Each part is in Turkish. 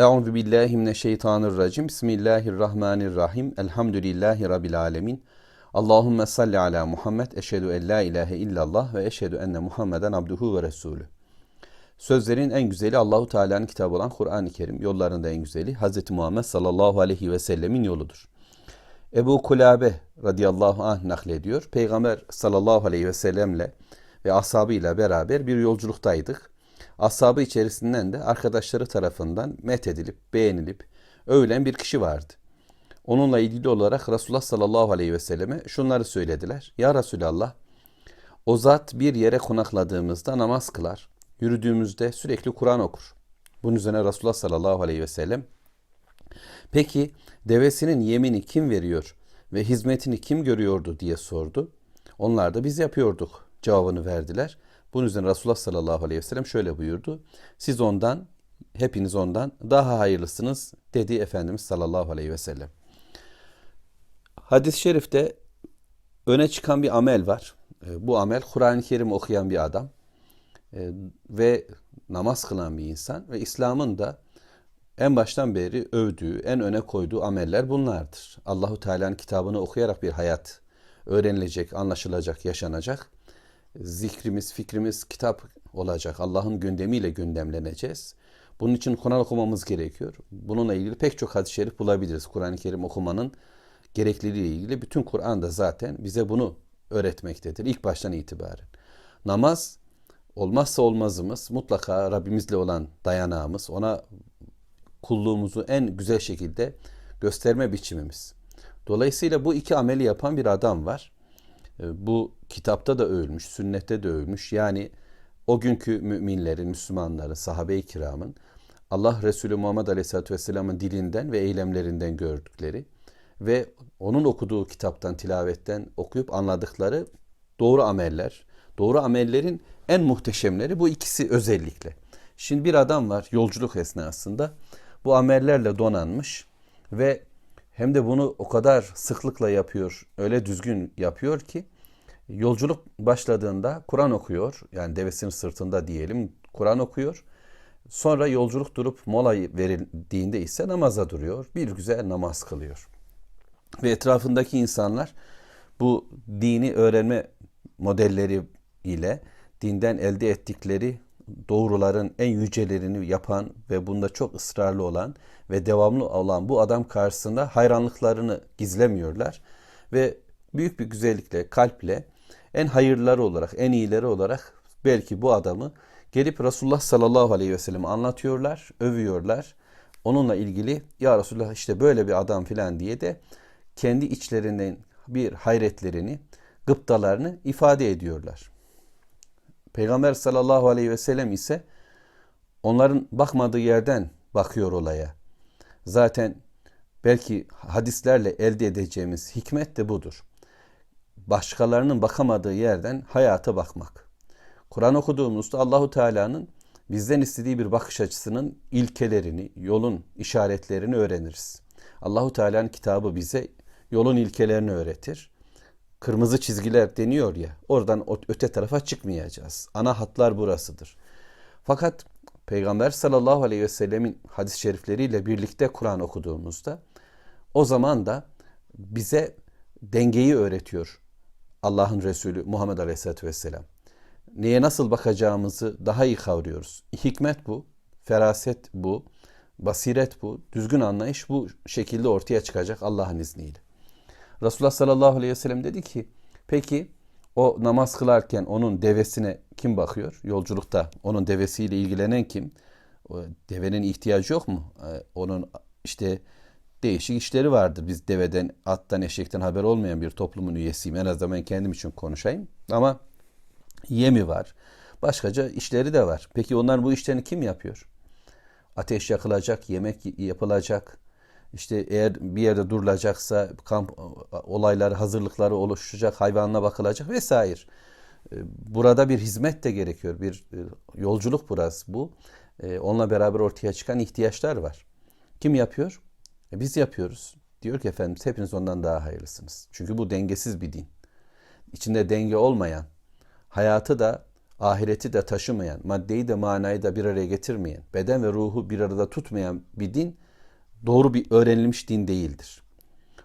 Euzu billahi mineşşeytanirracim. Bismillahirrahmanirrahim. Elhamdülillahi rabbil alamin. Allahumme salli ala Muhammed. Eşhedü en la ilahe illallah ve eşhedü enne Muhammeden abduhu ve resulü. Sözlerin en güzeli Allahu Teala'nın kitabı olan Kur'an-ı Kerim. Yollarında en güzeli Hz. Muhammed sallallahu aleyhi ve sellemin yoludur. Ebu Kulabe radıyallahu anh naklediyor. Peygamber sallallahu aleyhi ve sellemle ve ashabıyla beraber bir yolculuktaydık. Ashabı içerisinden de arkadaşları tarafından methedilip, beğenilip övülen bir kişi vardı. Onunla ilgili olarak Resulullah sallallahu aleyhi ve selleme şunları söylediler. Ya Resulallah, o zat bir yere konakladığımızda namaz kılar, yürüdüğümüzde sürekli Kur'an okur. Bunun üzerine Resulullah sallallahu aleyhi ve sellem, peki devesinin yemini kim veriyor ve hizmetini kim görüyordu diye sordu. Onlar da biz yapıyorduk cevabını verdiler. Bunun üzerine Resulullah sallallahu aleyhi ve sellem şöyle buyurdu. Siz ondan, hepiniz ondan daha hayırlısınız dedi Efendimiz sallallahu aleyhi ve sellem. Hadis-i şerifte öne çıkan bir amel var. E, bu amel Kur'an-ı Kerim okuyan bir adam e, ve namaz kılan bir insan ve İslam'ın da en baştan beri övdüğü, en öne koyduğu ameller bunlardır. Allahu Teala'nın kitabını okuyarak bir hayat öğrenilecek, anlaşılacak, yaşanacak zikrimiz, fikrimiz kitap olacak. Allah'ın gündemiyle gündemleneceğiz. Bunun için Kur'an okumamız gerekiyor. Bununla ilgili pek çok hadis-i şerif bulabiliriz. Kur'an-ı Kerim okumanın gerekliliği ile ilgili. Bütün Kur'an da zaten bize bunu öğretmektedir ilk baştan itibaren. Namaz olmazsa olmazımız mutlaka Rabbimizle olan dayanağımız, ona kulluğumuzu en güzel şekilde gösterme biçimimiz. Dolayısıyla bu iki ameli yapan bir adam var. E, bu kitapta da övülmüş, sünnette de övülmüş. Yani o günkü müminlerin, Müslümanların, sahabe-i kiramın Allah Resulü Muhammed Aleyhisselatü Vesselam'ın dilinden ve eylemlerinden gördükleri ve onun okuduğu kitaptan, tilavetten okuyup anladıkları doğru ameller, doğru amellerin en muhteşemleri bu ikisi özellikle. Şimdi bir adam var yolculuk esnasında bu amellerle donanmış ve hem de bunu o kadar sıklıkla yapıyor, öyle düzgün yapıyor ki yolculuk başladığında Kur'an okuyor. Yani devesinin sırtında diyelim Kur'an okuyor. Sonra yolculuk durup mola verildiğinde ise namaza duruyor. Bir güzel namaz kılıyor. Ve etrafındaki insanlar bu dini öğrenme modelleri ile dinden elde ettikleri doğruların en yücelerini yapan ve bunda çok ısrarlı olan ve devamlı olan bu adam karşısında hayranlıklarını gizlemiyorlar ve büyük bir güzellikle, kalple en hayırları olarak, en iyileri olarak belki bu adamı gelip Resulullah sallallahu aleyhi ve sellem anlatıyorlar, övüyorlar. Onunla ilgili ya Resulullah işte böyle bir adam filan diye de kendi içlerinden bir hayretlerini, gıptalarını ifade ediyorlar. Peygamber sallallahu aleyhi ve sellem ise onların bakmadığı yerden bakıyor olaya. Zaten belki hadislerle elde edeceğimiz hikmet de budur. Başkalarının bakamadığı yerden hayata bakmak. Kur'an okuduğumuzda Allahu Teala'nın bizden istediği bir bakış açısının ilkelerini, yolun işaretlerini öğreniriz. Allahu Teala'nın kitabı bize yolun ilkelerini öğretir kırmızı çizgiler deniyor ya oradan öte tarafa çıkmayacağız. Ana hatlar burasıdır. Fakat Peygamber sallallahu aleyhi ve sellemin hadis-i şerifleriyle birlikte Kur'an okuduğumuzda o zaman da bize dengeyi öğretiyor Allah'ın Resulü Muhammed Aleyhisselatü Vesselam. Neye nasıl bakacağımızı daha iyi kavruyoruz. Hikmet bu, feraset bu, basiret bu, düzgün anlayış bu şekilde ortaya çıkacak Allah'ın izniyle. Resulullah sallallahu aleyhi ve sellem dedi ki peki o namaz kılarken onun devesine kim bakıyor? Yolculukta onun devesiyle ilgilenen kim? O devenin ihtiyacı yok mu? Ee, onun işte değişik işleri vardır. Biz deveden, attan, eşekten haber olmayan bir toplumun üyesiyim. En azından ben kendim için konuşayım. Ama yemi var. Başkaca işleri de var. Peki onlar bu işlerini kim yapıyor? Ateş yakılacak, yemek yapılacak, işte eğer bir yerde durulacaksa kamp olayları, hazırlıkları oluşacak, hayvanına bakılacak vesaire. Ee, burada bir hizmet de gerekiyor. Bir e, yolculuk burası bu. Ee, onunla beraber ortaya çıkan ihtiyaçlar var. Kim yapıyor? E, biz yapıyoruz. Diyor ki Efendimiz hepiniz ondan daha hayırlısınız. Çünkü bu dengesiz bir din. İçinde denge olmayan, hayatı da ahireti de taşımayan, maddeyi de manayı da bir araya getirmeyen, beden ve ruhu bir arada tutmayan bir din doğru bir öğrenilmiş din değildir.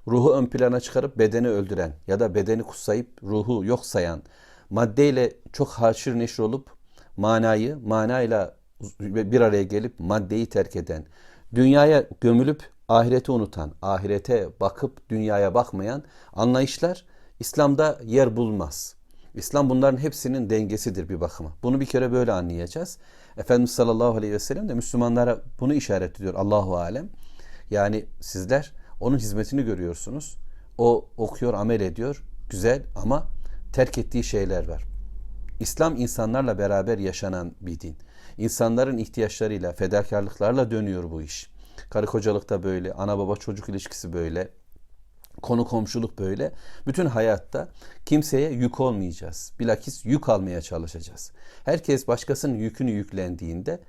Ruhu ön plana çıkarıp bedeni öldüren ya da bedeni kutsayıp ruhu yok sayan, maddeyle çok haşir neşir olup manayı manayla bir araya gelip maddeyi terk eden, dünyaya gömülüp ahireti unutan, ahirete bakıp dünyaya bakmayan anlayışlar İslam'da yer bulmaz. İslam bunların hepsinin dengesidir bir bakıma. Bunu bir kere böyle anlayacağız. Efendimiz sallallahu aleyhi ve sellem de Müslümanlara bunu işaret ediyor Allahu alem. Yani sizler onun hizmetini görüyorsunuz. O okuyor, amel ediyor. Güzel ama terk ettiği şeyler var. İslam insanlarla beraber yaşanan bir din. İnsanların ihtiyaçlarıyla, fedakarlıklarla dönüyor bu iş. Karı kocalıkta böyle, ana baba çocuk ilişkisi böyle, konu komşuluk böyle. Bütün hayatta kimseye yük olmayacağız. Bilakis yük almaya çalışacağız. Herkes başkasının yükünü yüklendiğinde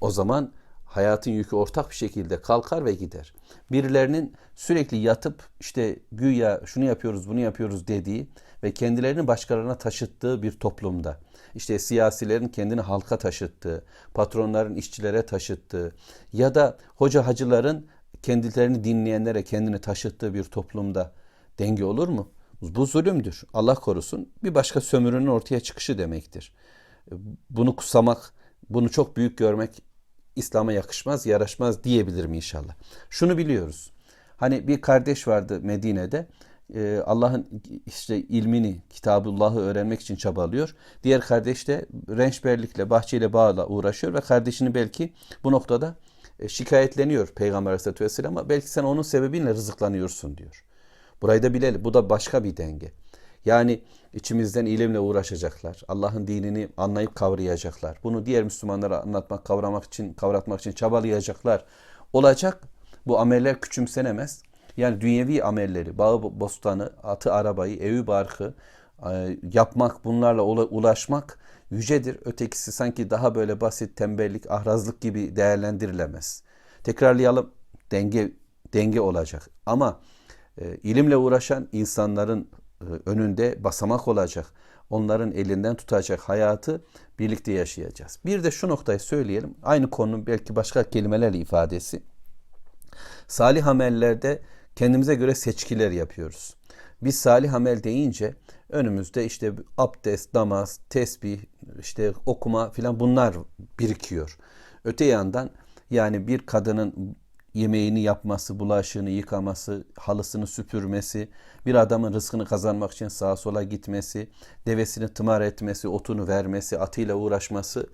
o zaman hayatın yükü ortak bir şekilde kalkar ve gider. Birilerinin sürekli yatıp işte güya şunu yapıyoruz bunu yapıyoruz dediği ve kendilerini başkalarına taşıttığı bir toplumda işte siyasilerin kendini halka taşıttığı, patronların işçilere taşıttığı ya da hoca hacıların kendilerini dinleyenlere kendini taşıttığı bir toplumda denge olur mu? Bu zulümdür. Allah korusun. Bir başka sömürünün ortaya çıkışı demektir. Bunu kusamak, bunu çok büyük görmek İslam'a yakışmaz, yaraşmaz diyebilirim inşallah. Şunu biliyoruz. Hani bir kardeş vardı Medine'de. Ee, Allah'ın işte ilmini, kitabullahı öğrenmek için çabalıyor. Diğer kardeş de rençberlikle, bahçeyle, bağla uğraşıyor ve kardeşini belki bu noktada e, şikayetleniyor Peygamber Aleyhisselatü Vesselam ama belki sen onun sebebiyle rızıklanıyorsun diyor. Burayı da bilelim. Bu da başka bir denge. Yani içimizden ilimle uğraşacaklar. Allah'ın dinini anlayıp kavrayacaklar. Bunu diğer Müslümanlara anlatmak, kavramak için, kavratmak için çabalayacaklar. Olacak. Bu ameller küçümsenemez. Yani dünyevi amelleri, bağı bostanı, atı arabayı, evi barkı e, yapmak, bunlarla ulaşmak yücedir. Ötekisi sanki daha böyle basit tembellik, ahrazlık gibi değerlendirilemez. Tekrarlayalım. Denge denge olacak. Ama e, ilimle uğraşan insanların e, önünde basamak olacak. Onların elinden tutacak hayatı birlikte yaşayacağız. Bir de şu noktayı söyleyelim. Aynı konunun belki başka kelimelerle ifadesi. Salih amellerde kendimize göre seçkiler yapıyoruz. Biz salih amel deyince önümüzde işte abdest, namaz, tesbih, işte okuma filan bunlar birikiyor. Öte yandan yani bir kadının yemeğini yapması, bulaşığını yıkaması, halısını süpürmesi, bir adamın rızkını kazanmak için sağa sola gitmesi, devesini tımar etmesi, otunu vermesi, atıyla uğraşması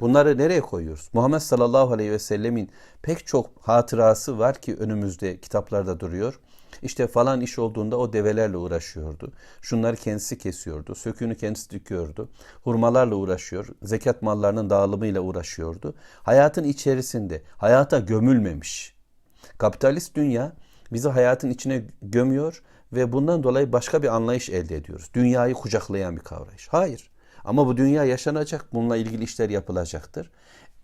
bunları nereye koyuyoruz? Muhammed sallallahu aleyhi ve sellemin pek çok hatırası var ki önümüzde kitaplarda duruyor. İşte falan iş olduğunda o develerle uğraşıyordu. Şunları kendisi kesiyordu. Söküğünü kendisi dikiyordu. Hurmalarla uğraşıyor. Zekat mallarının dağılımıyla uğraşıyordu. Hayatın içerisinde hayata gömülmemiş. Kapitalist dünya bizi hayatın içine gömüyor ve bundan dolayı başka bir anlayış elde ediyoruz. Dünyayı kucaklayan bir kavrayış. Hayır. Ama bu dünya yaşanacak. Bununla ilgili işler yapılacaktır.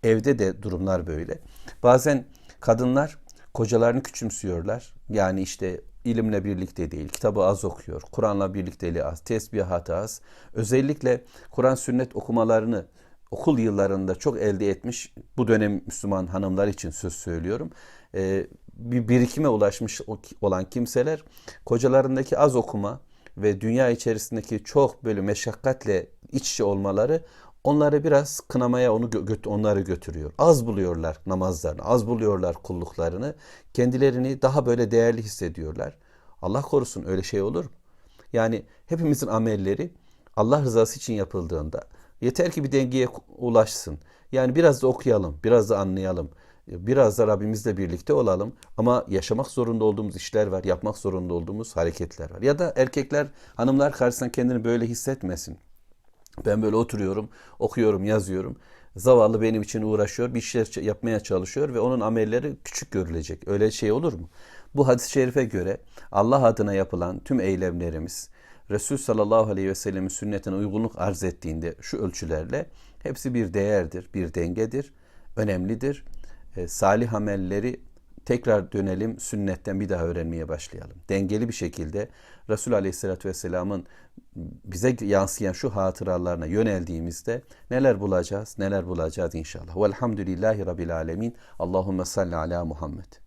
Evde de durumlar böyle. Bazen kadınlar kocalarını küçümsüyorlar. Yani işte ilimle birlikte değil, kitabı az okuyor, Kur'an'la birlikteliği az, tesbihatı az. Özellikle Kur'an sünnet okumalarını okul yıllarında çok elde etmiş bu dönem Müslüman hanımlar için söz söylüyorum. Ee, bir birikime ulaşmış olan kimseler kocalarındaki az okuma ve dünya içerisindeki çok böyle meşakkatle iç olmaları onları biraz kınamaya onu gö- onları götürüyor. Az buluyorlar namazlarını, az buluyorlar kulluklarını. Kendilerini daha böyle değerli hissediyorlar. Allah korusun öyle şey olur mu? Yani hepimizin amelleri Allah rızası için yapıldığında yeter ki bir dengeye ulaşsın. Yani biraz da okuyalım, biraz da anlayalım. Biraz da Rabbimizle birlikte olalım ama yaşamak zorunda olduğumuz işler var, yapmak zorunda olduğumuz hareketler var. Ya da erkekler, hanımlar karşısında kendini böyle hissetmesin. Ben böyle oturuyorum, okuyorum, yazıyorum. Zavallı benim için uğraşıyor, bir şeyler yapmaya çalışıyor ve onun amelleri küçük görülecek. Öyle şey olur mu? Bu hadis-i şerife göre Allah adına yapılan tüm eylemlerimiz Resul sallallahu aleyhi ve sellemin sünnetine uygunluk arz ettiğinde şu ölçülerle hepsi bir değerdir, bir dengedir, önemlidir. E, salih amelleri tekrar dönelim sünnetten bir daha öğrenmeye başlayalım. Dengeli bir şekilde Resul Aleyhisselatü Vesselam'ın bize yansıyan şu hatıralarına yöneldiğimizde neler bulacağız, neler bulacağız inşallah. Velhamdülillahi Rabbil Alemin. Allahümme salli ala Muhammed.